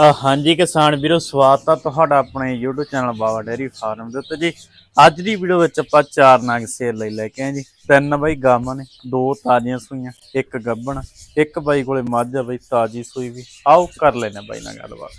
ਹਾਂਜੀ ਕਿਸਾਨ ਵੀਰੋ ਸਵਾਗਤ ਆ ਤੁਹਾਡਾ ਆਪਣੇ YouTube channel Baba dairy farm ਦੇ ਉੱਤੇ ਜੀ। ਅੱਜ ਦੀ ਵੀਡੀਓ ਵਿੱਚ ਆਪਾਂ ਚਾਰ ਨਾਗ ਸੇਲ ਲਈ ਲੈ ਕੇ ਆਏ ਜੀ। ਤਿੰਨ ਬਾਈ ਗਾਵਾਂ ਨੇ ਦੋ ਤਾਜ਼ੀਆਂ ਸੂਈਆਂ ਇੱਕ ਗੱਬਣ ਇੱਕ ਬਾਈ ਕੋਲੇ ਮੱਝ ਆ ਬਾਈ ਤਾਜ਼ੀ ਸੂਈ ਵੀ। ਆਓ ਕਰ ਲੈਣਾ ਬਾਈ ਨਾਲ ਗੱਲਬਾਤ।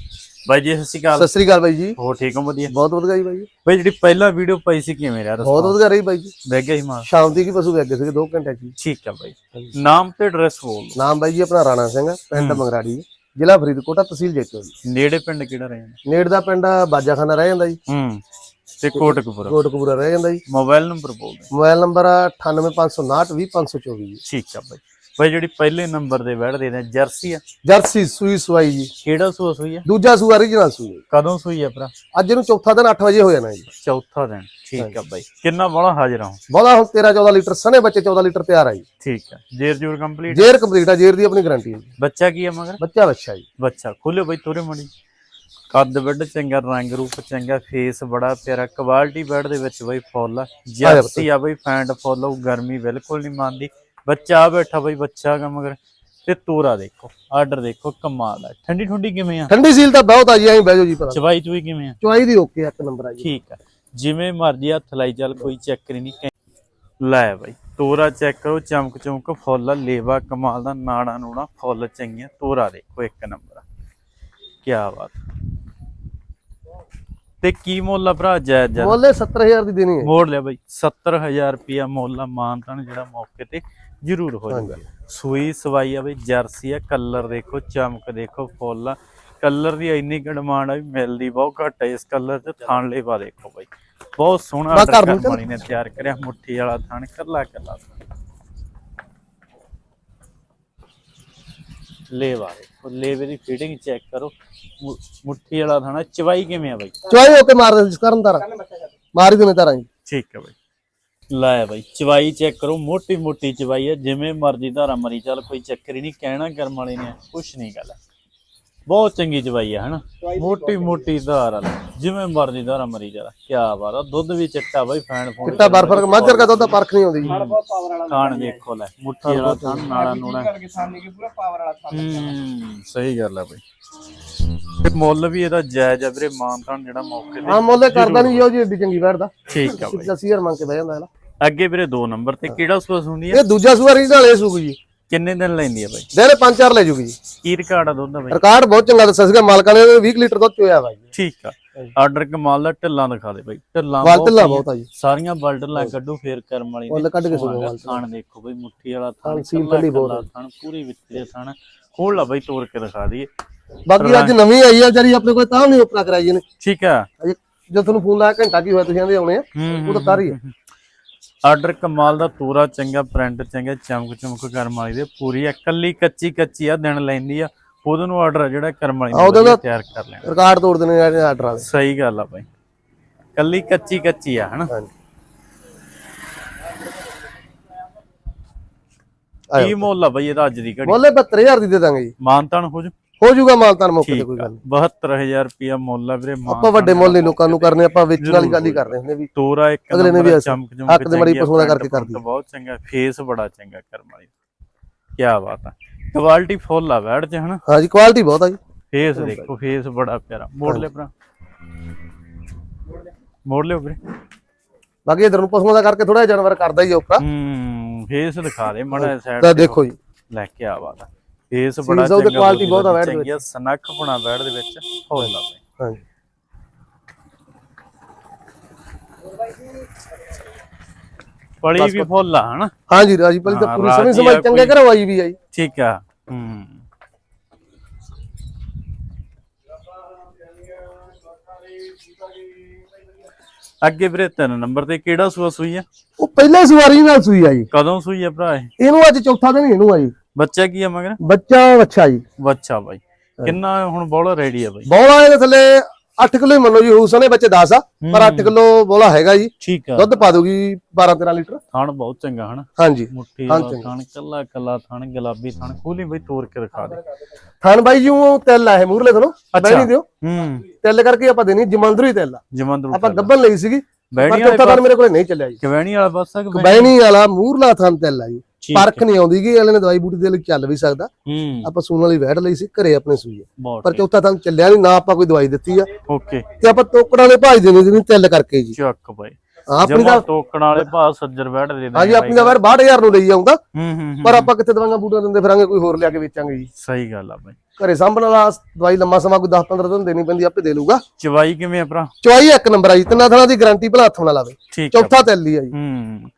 ਬਾਈ ਜੀ ਸਤਿ ਸ਼੍ਰੀ ਅਕਾਲ। ਸਤਿ ਸ੍ਰੀ ਅਕਾਲ ਬਾਈ ਜੀ। ਹੋ ਠੀਕ ਹੋ ਵਧੀਆ? ਬਹੁਤ ਵਧੀਆ ਜੀ ਬਾਈ ਜੀ। ਬਾਈ ਜਿਹੜੀ ਪਹਿਲਾਂ ਵੀਡੀਓ ਪਈ ਸੀ ਕਿਵੇਂ ਰਿਹਾ? ਬਹੁਤ ਵਧੀਆ ਰਹੀ ਬਾਈ ਜੀ। ਬਹਿ ਗਿਆ ਸੀ ਮਾਂ ਸ਼ਾਮ ਦੀ ਕੀ ਪਸ਼ੂ ਵੇਗੇ ਸੀਗੇ? 2 ਘੰਟੇ ਚ ਹੀ। ਠੀਕ ਆ ਬਾਈ। ਨਾਮ ਤੇ ਐਡਰੈਸ ਬੋਲ ਦਿਓ। ਨਾਮ ਬਾਈ ਜੀ ਆਪਣਾ ਰਾਣਾ ਸਿੰਘ ਪਿੰਡ ਮੰਗਰਾੜੀ। ਜ਼ਿਲ੍ਹਾ ਫਰੀਦਕੋਟ ਆ, ਤਹਿਸੀਲ ਜੇਤੋ ਜੀ। ਨੇੜੇ ਪਿੰਡ ਕਿਹੜਾ ਰਹਿੰਦਾ ਨੇੜ ਦਾ ਪਿੰਡ ਆ, ਬਾਜਾਖਾਨਾ ਰਹਿ ਜਾਂਦਾ ਜੀ। ਹੂੰ ਤੇ ਕੋਟਕਪੁਰਾ। ਕੋਟਕਪੂਰਾ ਰਹਿ ਜਾਂਦਾ ਜੀ। ਮੋਬਾਈਲ ਨੰਬਰ ਬੋਲ ਦਿਓ। ਮੋਬਾਈਲ ਨੰਬਰ ਆ 9859920524 ਜੀ। ਠੀਕ ਆ ਬਾਈ। ਬਾਈ ਜਿਹੜੀ ਪਹਿਲੇ ਨੰਬਰ ਦੇ ਬੈਠਦੇ ਨੇ ਜਰਸੀ ਆ। ਜਰਸੀ ਸੂਈ ਸਵਾਈ ਜੀ। ਕਿਹੜਾ ਸੂਆ ਸੂਈ ਆ? ਦੂਜਾ ਸੂਆ original ਸੂਈ। ਕਦੋਂ ਸੂਈ ਆ ਭਰਾ? ਅੱਜ ਇਹਨੂੰ ਚੌਥਾ ਦਿਨ 8 ਵਜੇ ਹੋ ਜਾਣਾ ਜੀ। ਚੌਥਾ ਦਿਨ ਠੀਕ ਆ ਬਾਈ। ਕਿੰਨਾ ਬੜਾ ਹਾਜ਼ਰ ਹਾਂ ਬਹੁਤਾ ਹੁਣ 13 14 ਲੀਟਰ ਸਨੇ ਬੱਚੇ 14 ਲੀਟਰ ਤਿਆਰ ਆ ਜੀ। ਠੀਕ ਆ। ਜੇਰ ਜੂਰ ਕੰਪਲੀਟ ਜੇਰ ਕੰਪਲੀਟ ਆ ਜੇਰ ਦੀ ਆਪਣੀ ਗਾਰੰਟੀ ਹੈ ਜੀ। ਬੱਚਾ ਕੀ ਆ ਮਗਰ? ਬੱਚਾ ਬੱਚਾ ਜੀ। ਬੱਚਾ। ਖੋਲਿਓ ਬਾਈ ਤੋਰੇ ਮੜੀ ਕੱਦ ਵੱਡ ਚੰਗਾ ਰੰਗ ਰੂਪ ਚੰਗਾ ਫੇਸ ਬੜਾ ਪਿਆਰਾ। ਕੁਆਲਿਟੀ ਬੈਡ ਦੇ ਵਿੱਚ ਬਾਈ ਫੁੱਲ ਆ। ਜਰਸੀ ਆ ਬਾਈ ਫੈਂਟ ਫੁੱਲ ਉਹ ਗਰਮੀ ਬਿਲਕੁਲ ਨਹੀਂ ਮੰਨਦੀ। ਬੱਚਾ ਬੈਠਾ ਬਾਈ ਬੱਚਾ ਗਾ ਮਗਰ ਤੇ ਤੋਰਾ ਦੇਖੋ ਆਰਡਰ ਦੇਖੋ ਕਮਾਲ ਆ। ਠੰਡੀ ਠੰਡੀ ਕਿਵੇਂ ਆ? ਠੰਡੀ ਸੀਲ ਤਾਂ ਬਹੁਤ ਆ ਜੀ ਐਂ ਬਹਿ ਜਾਓ ਜੀ ਭਰਾ ਚਵਾਈ ਚੂਈ ਕਿਵੇਂ ਆ? ਚੁਆਈ ਦੀ ਓਕੇ ਇੱਕ ਨੰਬਰ ਆ ਜੀ। ਠੀਕ ਆ। ਜਿਵੇਂ ਮਰਜ਼ੀ ਹੱਥ ਲਾਈ ਚੱਲ ਕੋਈ ਚੱਕਰ ਹੀ ਨਹੀਂ ਲੈ ਬਾਈ ਤੋਰਾ ਚੈੱਕ ਕਰੋ ਚਮਕ ਚਮਕ ਫੁੱਲ ਲੇਵਾ ਕਮਾਲ ਦਾ ਨਾੜਾ ਨੂੜਾ ਫੁੱਲ ਚੰਗੀਆਂ ਤੋਰਾ ਦੇਖੋ ਇੱਕ ਨੰਬਰ ਆ। ਕੀ ਬਾਤ। ਤੇ ਕੀ ਮੁੱਲ ਆ ਭਰਾ ਜਾਇਜ਼ ਜਾਇਜ਼ ਮੁੱਲ ਇਹ 70000 ਦੀ ਦੇਣੀ ਹੈ। ਮੋੜ ਲਿਆ ਬਾਈ। 70000 ਰੁਪਿਆ ਮੁੱਲ ਆ ਮਾਨਤਨ ਜਿਹੜਾ ਮੌਕੇ ਤੇ ਜ਼ਰੂਰ ਹੋ ਜਾਊਗਾ ਸੂਈ ਸਵਾਈ ਆ ਬਈ ਜਰਸੀ ਆ ਕਲਰ ਦੇਖੋ ਚਮਕ ਦੇਖੋ ਫੁੱਲ ਆ। ਕਲਰ ਦੀ ਇੰਨੀ ਕੁ ਡਿਮਾਂਡ ਆ ਵੀ ਮਿਲਦੀ ਬਹੁਤ ਘੱਟ ਹੈ ਇਸ ਕਲਰ 'ਚ ਥਣ ਲੇਵਾ ਦੇਖੋ ਬਾਈ। ਬਹੁਤ ਸੋਹਣਾ ਘਰ ਨੂੰ ਤਿਆਰ ਕਰਿਆ ਮੁੱਠੀ ਵਾਲਾ ਥਣ ਕੱਲਾ ਕੱਲਾ ਲੇਵਾ ਦੇਖੋ ਲੇਵੇ ਦੀ ਫਿਟਿੰਗ ਚੈੱਕ ਕਰੋ। ਮੁ- ਮੁੱਠੀ ਵਾਲਾ ਥਣਾ ਚਵਾਈ ਕਿਵੇਂ ਆ ਬਾਈ? ਚੁਆਈ ਓਕੇ ਮਾਰ ਦੇ ਕਰਨ ਤਾਰਾ। ਮਾਰ ਹੀ ਦੇਣੇ ਤਾਰਾ ਜੀ। ਠੀਕ ਹੈ ਬਾਈ। ਲੈ ਬਾਈ ਚਵਾਈ ਚੈੱਕ ਕਰੋ ਮੋਟੀ ਮੋਟੀ ਚਵਾਈ ਹੈ ਜਿਵੇਂ ਮਰਜ਼ੀ ਧਾਰਾ ਮਰੀ ਚੱਲ ਕੋਈ ਚੱਕਰ ਹੀ ਨਹੀਂ ਕਹਿਣਾ ਕਰਮ ਵਾਲੇ ਨੇ ਕੁਛ ਨਹੀਂ ਗੱਲ। ਬਹੁਤ ਚੰਗੀ ਚਵਾਈ ਹੈ ਹਨਾ? ਮੋਟੀ ਮੋਟੀ ਧਾਰ ਵਾਲਾ ਜਿਵੇਂ ਮਰਜ਼ੀ ਧਾਰਾ ਮਰੀ ਚੱਲ ਕੀ ਬਾਤ ਆ। ਦੁੱਧ ਵੀ ਚਿੱਟਾ ਬਾਈ ਫੈਨ ਫੋਨ ਚਿੱਟਾ ਬਰਫਰ ਮਾਝਰ ਕਾ ਦੁੱਧ ਦਾ ਪਰਖ ਨਹੀਂ ਆਉਂਦੀ। ਜੀ ਖਾਣ ਦੇਖੋ ਲੈ ਮੁੱਠੀ ਵਾਲਾ ਥਣ ਨਾਲਾ ਨੂੜਾ ਹੂੰ ਸਹੀ ਗੱਲ ਆ ਬਾਈ। ਤੇ ਮੁੱਲ ਵੀ ਇਹਦਾ ਜਾਇਜ਼ ਆ ਵੀਰੇ ਮਾਨਤਾਨ ਜਿਹੜਾ ਮੌਕੇ ਤੇ ਹਾਂ ਮੁੱਲ ਕਰਦਾ ਨਹੀਂ ਜੀ ਉਹ ਜੀ ਏਡੀ ਚੰਗੀ ਬੈਠਦਾ ਠੀਕ ਆ ਬਾਈ। 80000 ਮੰਗ ਕੇ ਬਹਿ ਜਾਂਦਾ ਇਹਦਾ ਅੱਗੇ ਵੀਰੇ ਦੋ ਨੰਬਰ ਤੇ ਕਿਹੜਾ ਸੂਸ ਹੁੰਦੀ ਆ? ਇਹ ਦੂਜਾ ਸੂਆ ਇਹ ਸੂਕ ਜੀ। ਕਿੰਨੇ ਦਿਨ ਲੈਂਦੀ ਆ ਬਾਈ? ਦੇਰੇ 5-4 ਲੈ ਜੂਗੀ ਜੀ। ਕੀ ਰਿਕਾਰਡ ਆ ਦੁੱਧ ਦਾ ਬਾਈ? ਰਿਕਾਰਡ ਬਹੁਤ ਚੰਗਾ ਦੱਸਿਆ ਸੀਗਾ ਮਾਲਕਾਂ ਨੇ 20 ਲੀਟਰ ਦੁੱਧ ਚੋਇਆ ਜੀ ਠੀਕ ਆ। ਆਰਡਰ ਕਮਾਲ ਦਾ ਢਿੱਲਾਂ ਦਿਖਾ ਦੇ ਬਾਈ। ਢਿੱਲਾਂ ਬਹੁਤ ਢਿੱਲਾ। ਬਹੁਤ ਆ ਜੀ। ਸਾਰੀਆਂ ਬਲਡਲਾਂ ਕੱਢੋ ਫੇਰ ਕਰਮ ਵਾਲੀ ਮੁੱਲ ਕੱਢ ਕੇ ਸੁਣੋ ਥਾਣ ਦੇਖੋ ਬਈ ਮੁੱਠੀ ਵਾਲਾ ਥਾਣ ਥਾਣ ਸੀਲ ਕੱਲਾ ਕੱਢੀ ਬਹੁਤ ਥਾਣ ਪੂਰੀ ਵਿੱਚ ਥਾਣ। ਖੋਲ ਲਾ ਬਈ ਤੋੜ ਕੇ ਦਿਖਾ ਦਈਏ। ਬਾਕੀ ਅੱਜ ਨਵੀਂ ਆਈ ਆ ਜਰੀ ਆਪਣੇ ਕੋਲ ਤਾਂ ਨਹੀਂ ਉਪਰਾ ਕਰਾਈ ਇਹਨੇ। ਠੀਕ ਆ। ਜਦੋਂ ਤੁਹਾਨੂੰ ਫੋਨ ਲਾਇਆ ਘੰਟਾ ਕੀ ਹੋਇਆ ਤੁਸੀਂ ਆਂਦੇ ਆਉਣੇ ਆ। ਉਹ ਤਾਂ ਤਾਰੀ ਆ। ਆਰਡਰ ਕਮਾਲ ਦਾ ਤੋਰਾ ਚੰਗਾ ਪ੍ਰਿੰਟ ਚੰਗਾ ਚਮਕ ਚਮਕ ਕਰਮ ਵਾਲੀ ਦੇ ਪੂਰੀ ਆ ਕੱਲੀ ਕੱਚੀ ਕੱਚੀ ਆ ਦਿਨ ਲੈਂਦੀ ਆ ਉਹਦੇ ਨੂੰ ਆਰਡਰ ਜਿਹੜਾ ਕਰਮ ਵਾਲੀ ਨੇ ਤਿਆਰ ਕਰ ਲੈਣਾ। ਰਿਕਾਰਡ ਤੋੜ ਦੇਣੇ ਆ ਆਰਡਰ ਵਾਲੇ। ਸਹੀ ਗੱਲ ਆ ਬਾਈ। ਕੱਲੀ ਕੱਚੀ ਕੱਚੀ ਆ ਹਨਾ? ਕੀ ਮੁੱਲ ਆ ਬਈ ਇਹਦਾ ਅੱਜ ਦੀ ਘੜੀ? ਮੁੱਲ ਇਹ 72000 ਦੀ ਦੇ ਦਾਂਗੇ ਜੀ। ਮਾਨਤਾਨ ਹੋ ਜੂ ਹੋ ਜਾਊਗਾ ਮਾਲਤਾਨ ਮੌਕੇ ਤੇ ਕੋਈ ਗੱਲ ਨੀ। 72000 ਰੁਪਿਆ ਮੁੱਲ ਆ ਵੀਰੇ ਮਾਨ ਆਪਾਂ ਵੱਡੇ ਮੁੱਲ ਨਹੀਂ ਲੋਕਾਂ ਨੂੰ ਕਰਨੇ ਆਪਾਂ ਵੇਚਣ ਵਾਲੀ ਗੱਲ ਹੀ ਕਰਦੇ ਹੁੰਦੇ ਵੀ। ਤੋਰਾ ਇੱਕ ਅਗਲੇ ਨੇ ਵੀ ਚਮਕ ਹੱਕ ਦੇ ਮਾਰੀ front ਕਰਕੇ ਕਰਦੀ। ਬਹੁਤ ਚੰਗਾ ਫੇਸ ਬੜਾ ਚੰਗਾ ਕਰਮ ਵਾਲੀ। ਕੀ ਬਾਤ ਆ। ਕੁਆਲਿਟੀ ਫੁੱਲ ਆ ਵੈੜ ਚ ਹਨਾ? ਹਾਂਜੀ ਕੁਆਲਿਟੀ ਬਹੁਤ ਆ ਜੀ। ਫੇਸ ਦੇਖੋ ਫੇਸ ਬੜਾ ਪਿਆਰਾ। ਮੋੜ ਲੈ ਭਰਾ। ਮੋੜ ਲਿਓ ਵੀਰੇ। ਬਾਕੀ ਇਧਰ ਨੂੰ ਪਸ਼ੂਆਂ ਦਾ ਕਰਕੇ ਥੋੜਾ ਜਾਨਵਰ ਕਰਦਾ ਹੀ ਆ ਉਪਰਾ ਹੂੰ ਫੇਸ ਦਿਖਾ ਦੇ ਮੜਾ ਸਾਈਡ ਤਾਂ ਦੇਖੋ। ਜੀ। ਲੈ ਕੇ ਆ ਬਾਤ ਆ। ਫੇਸ ਬੜਾ ਚੰਗਾ quality ਬਹੁਤ ਆ ਵੈੜ ਦੇ ਆ ਸਨੱਖ ਬਣਾ ਵੈੜ ਦੇ ਵਿੱਚ ਆ ਬਈ। ਹਾਂਜੀ। ਪਲੀ ਵੀ ਫੁੱਲ ਆ ਹਨਾ? ਹਾਂਜੀ ਰਾਜੀ ਪਲੀ ਤਾਂ ਪੂਰੀ ਸਮਝ ਸਮਝ ਚੰਗੇ ਕਰਵਾਈ ਵੀ ਆ ਜੀ ਠੀਕ ਆ ਹੂੰ। ਅੱਗੇ ਵੀਰੇ ਤਿੰਨ ਨੰਬਰ ਤੇ ਕਿਹੜਾ ਸੂਆ ਸੂਈ ਆ? ਉਹ ਪਹਿਲੇ ਸਵਾਰੀ ਨਾਲ ਸੂਈ ਆ ਜੀ। ਕਦੋਂ ਸੂਈ ਆ ਭਰਾ ਇਹ? ਇਹਨੂੰ ਅੱਜ ਚੌਥਾ ਦਿਨ ਇਹਨੂੰ ਆ ਜੀ। ਬੱਚਾ ਕੀ ਆ ਮਗਰ? ਬੱਚਾ ਅੱਛਾ ਜੀ। ਬੱਚਾ ਬਾਈ। ਕਿੰਨਾ ਹੁਣ ਬੋਲਾ ਰੈਡੀ ਆ ਬਾਈ? ਬੋਲਾ ਇਹਦੇ ਥੱਲੇ 8 ਕਿਲੋ ਹੀ ਮੰਨੋ ਜੀ ਹੂਸਨੇ ਬੱਚੇ 10 ਆ ਪਰ 8 ਕਿਲੋ ਬੋਲਾ ਹੈਗਾ ਜੀ। ਠੀਕ ਆ। ਦੁੱਧ ਪਾ ਦੂਗੀ 12 13 ਲੀਟਰ। ਥਣ ਬਹੁਤ ਚੰਗਾ ਹਨਾ? ਹਾਂਜੀ। ਮੁੱਠੀ। ਥਣ ਕੱਲਾ ਕੱਲਾ ਥਣ ਗੁਲਾਬੀ ਥਣ ਖੋਲੀ ਬਈ ਤੋੜ ਕੇ ਦਿਖਾ ਦੇ। ਥਣ ਬਾਈ ਜੀ ਉਹ ਤਿਲ ਆ ਇਹ ਮੂਰਲੇ ਤੁਹਾਨੂੰ ਬੈਣੀ ਦਿਓ। ਹੂੰ। ਤਿਲ ਕਰਕੇ ਆਪਾਂ ਦੇਣੀ ਜਮੰਦਰੂ ਹੀ ਤਿਲ ਆ। ਜਮੰਦਰੂ ਆਪਾਂ ਗੱਬਨ ਲਈ ਸੀਗੀ ਬੈਣੀ ਵਾਲੇ ਮੇਰੇ ਕੋਲੇ ਨਹੀਂ ਚੱਲਿਆ ਜੀ। ਕਵੈਣੀ ਵਾਲਾ ਪਾਸਾ ਕਿ ਬੈਣੀ- ਬੈਣੀ ਵਾਲਾ ਮੂਰਲਾ ਥਣ ਤਿਲ ਆ ਜੀ। ਪਰਖ ਨਹੀਂ ਆਉਂਦੀ ਕਿ ਅਗਲੇ ਨੇ ਦਵਾਈ ਬੂਟੀ ਦੇ ਲਈ ਚੱਲ ਵੀ ਸਕਦਾ। ਆਪਾਂ ਸੂਣ ਵਾਲੀ ਵੈੜ ਲਈ ਸੀ ਘਰੇ ਆਪਣੇ ਸੂਈ ਆ ਪਰ ਚੌਥਾ ਤਾਂ ਚੱਲਿਆ ਨਹੀਂ ਨਾ ਆਪਾਂ ਕੋਈ ਦਵਾਈ ਦਿੱਤੀ ਆ। ਓਕੇ। ਤੇ ਆਪਾਂ ਤੋਕੜਾਂ ਦੇ ਭਾਜ ਦੇਣੇ ਜਿਹਨੂੰ ਤਿਲ ਕਰਕੇ ਜੀ। ਚੱਕ ਬਾਈ। ਆਪਣੀ ਦਾ ਟੋਕਣ ਵਾਲੇ ਭਾ ਸੱਜਰ ਬੈਠ ਦੇ ਦੇ ਹਾਂਜੀ ਆਪਣੀ ਦਾ ਵੈੜ 62000 ਨੂੰ ਲਈ ਆਉਂਦਾ। ਹੂੰ ਹੂੰ ਹੂੰ। ਪਰ ਆਪਾਂ ਕਿੱਥੇ ਦਵਾਈਆਂ ਬੂਟੀਆਂ ਦਿੰਦੇ ਫਿਰਾਂਗੇ ਕੋਈ ਹੋਰ ਲਿਆ ਕੇ ਵੇਚਾਂਗੇ ਜੀ। ਸਹੀ ਗੱਲ ਆ ਬਾਈ। ਘਰੇ ਸਾਂਭਣ ਵਾਲਾ ਦਵਾਈ ਲੰਮਾ ਸਮਾਂ ਕੋਈ 10 15 ਦਿਨ ਦੇਣੀ ਪੈਂਦੀ ਆਪੇ ਦੇ ਲੂਗਾ ਚਵਾਈ ਕਿਵੇਂ ਆ ਭਰਾ? ਚਵਾਈ ਇੱਕ ਨੰਬਰ ਆ ਜੀ ਤਿੰਨਾਂ ਥਣਾ ਦੀ ਗਾਰੰਟੀ ਭਲਾ ਹੱਥੋਂ ਲਾਵੇ। ਚੌਥਾ ਤਿਲ ਹੀ ਆ ਜੀ। ਹੂੰ।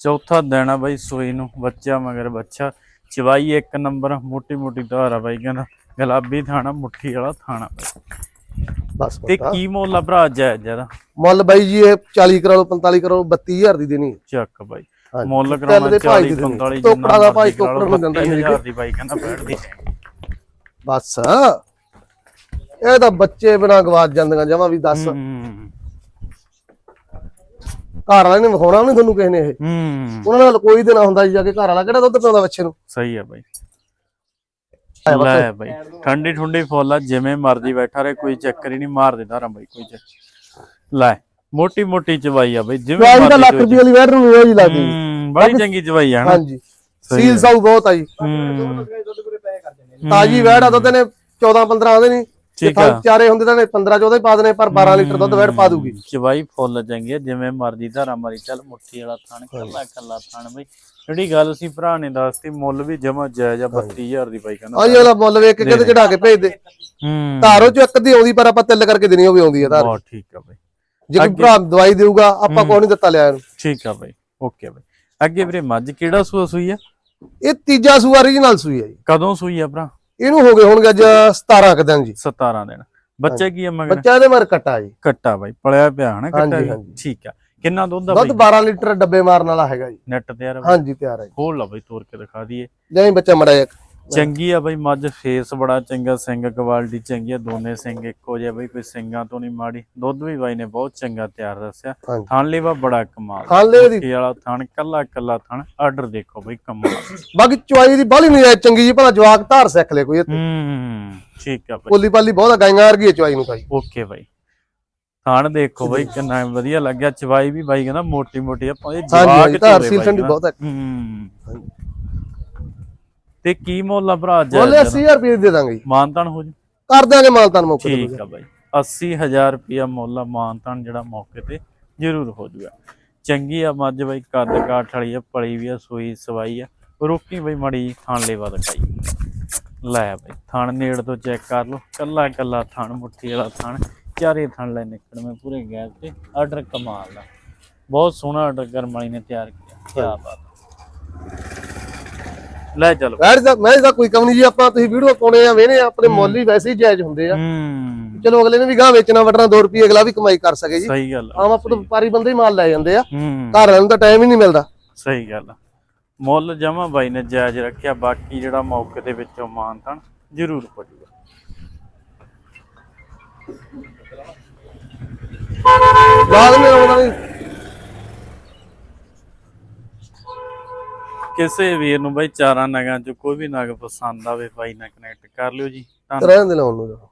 ਚੌਥਾ ਦੇਣਾ ਬਾਈ ਸੋਈ ਨੂੰ ਬੱਚਾ ਮਗਰ ਬੱਚਾ ਚਵਾਈ ਇੱਕ ਨੰਬਰ ਮੋਟੀ ਮੋਟੀ ਧਾਰਾ ਬਾਈ ਕਹਿੰਦਾ ਗੁਲਾਬੀ ਥਾਣਾ ਮੁੱਠੀ ਵਾਲਾ ਥਾਣਾ। ਬਸ ਤੇ। ਕੀ ਮੁੱਲ ਆ ਭਰਾ ਜਾਇਜ਼ ਜਰਾ ਮੁੱਲ ਬਾਈ ਜੀ ਇਹ 40 ਕਰੋ 45 ਕਰੋ 32000 ਦੀ ਦੇਣੀ। ਚੱਕ ਬਾਈ। ਮੁੱਲ ਕਰਾਉਣਾ ਦੇ ਭਾਈ 40 ਦੀ ਦੇਣੀ। 45 ਟੋਕੜਾ ਦਾ ਭਾਈ ਟੋਕੜ ਨੂੰ ਦਿੰਦਾ ਜੀ। 30000 ਦੀ ਬਾਈ ਕਹਿੰਦਾ ਬੈਠਦੀ ਬਸ ਇਹ ਤਾਂ ਬੱਚੇ ਬਿਨਾ ਗਵਾਚ ਜਾਂਦੀਆਂ ਜਮਾ ਵੀ ਦੱਸ ਘਰ ਵਾਲੇ ਨੇ ਵਿਖਾਉਣਾ ਨਹੀਂ ਤੁਹਾਨੂੰ ਕਿਸੇ ਨੇ ਇਹ। ਹੂੰ। ਉਹਨਾਂ ਨਾਲ ਕੋਈ ਦੇਣਾ ਹੁੰਦਾ ਜੀ ਜਾ ਕੇ ਘਰ ਵਾਲਾ ਕਿਹੜਾ ਦੁੱਧ ਪਿਆਉਂਦਾ ਬੱਚੇ ਨੂੰ। ਸਹੀ ਆ ਬਾਈ। ਲੈ ਬਾਈ। ਠੰਡੀ ਠੰਡੀ ਫੁੱਲ ਆ ਜਿਵੇਂ ਮਰਜ਼ੀ ਬੈਠਾ ਰਹੇ ਕੋਈ ਚੱਕਰ ਹੀ ਨਹੀਂ ਮਾਰ ਦਿੰਦਾ ਰਾਂ ਬਾਈ ਕੋਈ ਚੱਕਰ ਲੈ ਮੋਟੀ ਮੋਟੀ ਚਵਾਈ ਆ ਬਾਈ ਜਿਵੇਂ ਮਰਜ਼ੀ ਲੱਖ ਰੁਪਏ ਵਾਲੀ ਵੈਟ ਨੂੰ ਜੀ ਲੱਗਦੀ ਬੜੀ ਚੰਗੀ ਚਵਾਈ ਆ ਹਾਂਜੀ। ਸੀਲ ਸਾਊ ਬਹੁਤ ਆ ਜੀ। ਤਾਜੀ ਵੈੜ ਆ ਦੁੱਧ ਨੇ 14 15 ਆਉਂਦੇ ਨਹੀਂ ਜੇ ਠੀਕ ਆ। ਥਾਂ ਚਾਰੇ ਹੁੰਦੇ ਤਾਂ 15 14 ਹੀ ਪਾ ਦੇਣੇ ਪਰ 12 ਲੀਟਰ ਦੁੱਧ ਵੈੜ ਪਾ ਦੂਗੀ। ਚਵਾਈ ਫੁੱਲ ਚੰਗੀ ਆ ਜਿਵੇਂ ਮਰਜ਼ੀ ਧਾਰਾ ਮਾਰੀ ਚੱਲ ਮੁੱਠੀ ਵਾਲਾ ਥਾਣ ਕੱਲਾ ਕੱਲਾ ਥਾਣ ਬਈ। ਜਿਹੜੀ ਗੱਲ ਸੀ ਭਰਾ ਨੇ ਦੱਸਤੀ ਮੁੱਲ ਵੀ ਜਮਾ ਜਾਇਜ਼ ਆ 32000 ਦੀ ਬਾਈ ਕਹਿੰਦਾ। ਹਾਂਜੀ ਉਹਦਾ ਮੁੱਲ ਵੇਖ ਕੇ ਕਿਤੇ ਚੜਾ ਕੇ ਭੇਜ ਦੇ। ਹੂੰ। ਧਾਰੋ ਚ ਇੱਕ ਦੀ ਆਉਂਦੀ ਪਰ ਆਪਾਂ ਤਿੱਲ ਕਰਕੇ ਦੇਣੀ ਉਹ ਵੀ ਆਉਂਦੀ ਆ ਧਾਰ। ਬਹੁਤ ਠੀਕ ਆ ਬਾਈ। ਜੇ ਕੋਈ ਭਰਾ ਦਵਾਈ ਦੇਊਗਾ ਆਪਾਂ ਕੋਈ ਨਹੀਂ ਦਿੱਤਾ ਲਿਆ ਇਹਨੂੰ। ਠੀਕ ਆ ਬਾਈ ਓਕੇ ਬਾਈ। ਅੱਗੇ ਵੀਰੇ ਮੱਝ ਕਿਹੜਾ ਸੂਆ ਸੂਈ ਆ? ਇਹ ਤੀਜਾ ਸੂਆ ਰੀਜਨਲ ਸੂਈ ਆ ਜੀ। ਕਦੋਂ ਸੂਈ ਆ ਭਰਾ? ਇਹਨੂੰ ਹੋ ਗਏ ਹੋਣਗੇ ਅੱਜ 17 ਕੁ ਦਿਨ ਜੀ। 17 ਦਿਨ। ਬੱਚਾ ਕੀ ਆ ਮਗਰ? ਬੱਚਾ ਇਹਦੇ ਮਰ ਕੱਟਾ ਜੀ। ਕੱਟਾ ਬਾਈ ਪਲਿਆ ਪਿਆ ਹਨਾ ਕੱਟਾ? ਹਾਂਜੀ। ਠੀਕ ਆ। ਕਿੰਨਾ ਦੁੱਧ ਆ ਦੁੱਧ ਬਾਈ? 12 ਲੀਟਰ ਡੱਬੇ ਮਾਰਨ ਵਾਲਾ ਹੈਗਾ ਜੀ। ਨੈਟ ਤੇ ਯਾਰ ਹਾਂਜੀ ਤਿਆਰ ਹੈ ਜੀ। ਖੋਲ ਲਾ ਬਾਈ ਤੋੜ ਕੇ ਦਿਖਾ ਦਈਏ। ਜਾਂ ਬੱਚਾ ਮੜਾ ਇੱਕ ਚੰਗੀ ਆ ਬਾਈ ਮੱਝ ਫੇਸ ਬੜਾ ਚੰਗਾ ਸਿੰਘ ਕੁਆਲਿਟੀ ਚੰਗੀ ਆ ਦੋਨੇ ਸਿੰਘ ਇੱਕੋ ਜਿਹੇ ਬਾਈ ਕੋਈ ਸਿੰਘਾਂ ਤੋਂ ਨਹੀਂ ਮਾੜੀ। ਦੁੱਧ ਵੀ ਬਾਈ ਨੇ ਬਹੁਤ ਚੰਗਾ ਤਿਆਰ ਦੱਸਿਆ। ਥਣ ਲੇਵਾ ਬੜਾ ਕਮਾਲ। ਲੈ ਦੀ ਵਾਲਾ ਥਣ ਕੱਲਾ ਕੱਲਾ ਥਣ ਆਰਡਰ ਦੇਖੋ ਬਾਈ ਕਮਾਲ। ਬਾਕੀ ਚੁਆਈ ਦੀ ਬਾਲੀ ਨਹੀਂ ਚੰਗੀ ਜੀ ਭਲਾ ਜਵਾਕ ਧਾਰ ਸਿੱਖ ਲੈ ਕੋਈ ਇੱਥੇ। ਹੂੰ ਠੀਕ ਆ ਬਾਈ। ਕੋਲੀ ਪਾਲੀ ਬਹੁਤ ਆ, ਗਾਈਆਂ ਵਰਗੀ ਚੁਆਈ ਨੂੰ ਭਾਈ ਓਕੇ ਬਾਈ। ਥਣ ਦੇਖੋ ਬਾਈ ਕਿੰਨਾ ਵਧੀਆ ਲੱਗਿਆ। ਚਵਾਈ ਵੀ ਬਾਈ ਕਹਿੰਦਾ ਮੋਟੀ ਮੋਟੀ ਆਪਾਂ ਇਹ ਜਵਾਕ ਧਾਰ ਸੀਲ ਠੰਡੀ। ਬਹੁਤ ਹੈ। ਹੂੰ ਤੇ ਕੀ ਮੁੱਲ ਆ ਭਰਾ ਬੋਲੇ ਜਾਇਜ਼ 80000 ਰੁਪਏ ਦੇ ਦਾਂਗੇ ਜੀ। ਮਾਨਤਨ ਹੋ ਜੀ ਕਰ ਦਿਆਂਗੇ ਮਾਲਤਾਨ ਮੌਕੇ ਤੇ ਠੀਕ ਆ ਬਾਈ। 80000 ਰੁਪਿਆ ਮੁੱਲ ਆ ਮਾਨਤਨ ਜਿਹੜਾ ਮੌਕੇ ਤੇ ਜ਼ਰੂਰ ਹੋ ਜੂਗਾ ਚੰਗੀ ਆ ਮੱਝ ਬਾਈ ਕੱਦ ਕਾਠ ਵਾਲੀ ਆ ਪਲੀ ਵੀ ਆ ਸੂਈ ਸਵਾਈ ਆ। ਰੋਕੀ ਬਾਈ ਮੜੀ ਥਾਣ ਲੈਵਾ ਦਿਖਾਈ ਲੈ ਬਾਈ ਥਾਣ ਨੇੜ ਤੋਂ ਚੈੱਕ ਕਰ ਲਓ। ਕੱਲਾ ਕੱਲਾ ਥਾਣ ਮੁੱਠੀ ਵਾਲਾ ਥਾਣ ਚਾਰੇ ਥਾਣ ਲੈ ਨਿਕਲ ਮੈਂ ਪੂਰੇ ਗੈਪ ਤੇ। ਆਰਡਰ ਕਮਾਲ ਦਾ ਬਹੁਤ ਸੋਹਣਾ ਆਰਡਰ ਕਰਮ ਵਾਲੀ ਨੇ ਤਿਆਰ ਕੀਤਾ। ਕੀ ਬਾਤ ਲੈ ਚਲੋ ਵੈਰ ਦਾ ਮੈਂ ਇਹਦਾ ਕੋਈ ਕਮ ਨਹੀਂ ਜੀ ਆਪਾਂ ਤੁਸੀਂ ਵੀਡੀਓ ਪਾਉਣੇ ਆ ਵੇਨੇ ਆਪਣੇ ਮੁੱਲ ਹੀ ਵੈਸੇ ਹੀ ਜਾਇਜ਼ ਹੁੰਦੇ ਆ। ਹੂੰ। ਚਲੋ ਅਗਲੇ ਨੇ ਵੀ ਗਾਂ ਵੇਚਣਾ ਵਟਣਾ 2 ਰੁਪਏ ਅਗਲਾ ਵੀ ਕਮਾਈ ਕਰ ਸਕੇ ਜੀ। ਸਹੀ ਗੱਲ ਆਮ ਆਪਾਂ ਤਾਂ ਵਪਾਰੀ ਬੰਦੇ ਹੀ ਮਾਲ ਲੈ ਜਾਂਦੇ ਆ। ਘਰ ਵਾਲਿਆਂ ਨੂੰ ਤਾਂ ਟਾਈਮ ਹੀ ਨਹੀਂ ਮਿਲਦਾ। ਸਹੀ ਗੱਲ ਮੁੱਲ ਜਮਾ ਬਾਈ ਨੇ ਜਾਇਜ਼ ਰੱਖਿਆ ਬਾਕੀ ਜਿਹੜਾ ਮੌਕੇ ਦੇ ਵਿੱਚੋਂ ਮਾਨਤਨ ਜ਼ਰੂਰ ਪੜੂਗਾ ਬਾਅਦ ਵਿੱਚ ਆਉਣਾ ਨਹੀਂ ਕਿਸੇ ਵੀਰ ਨੂੰ ਬਾਈ ਚਾਰਾਂ ਨਗਾਂ ਚ ਕੋਈ ਵੀ ਨਗ ਪਸੰਦ ਆਵੇ ਬਾਈ ਨਾਲ ਕਨੈਕਟ ਕਰ ਲਿਓ ਜੀ। ਧੰਨਵਾਦ। ਰਹਿਣ ਦੇ ਲਾਉਣ ਨੂੰ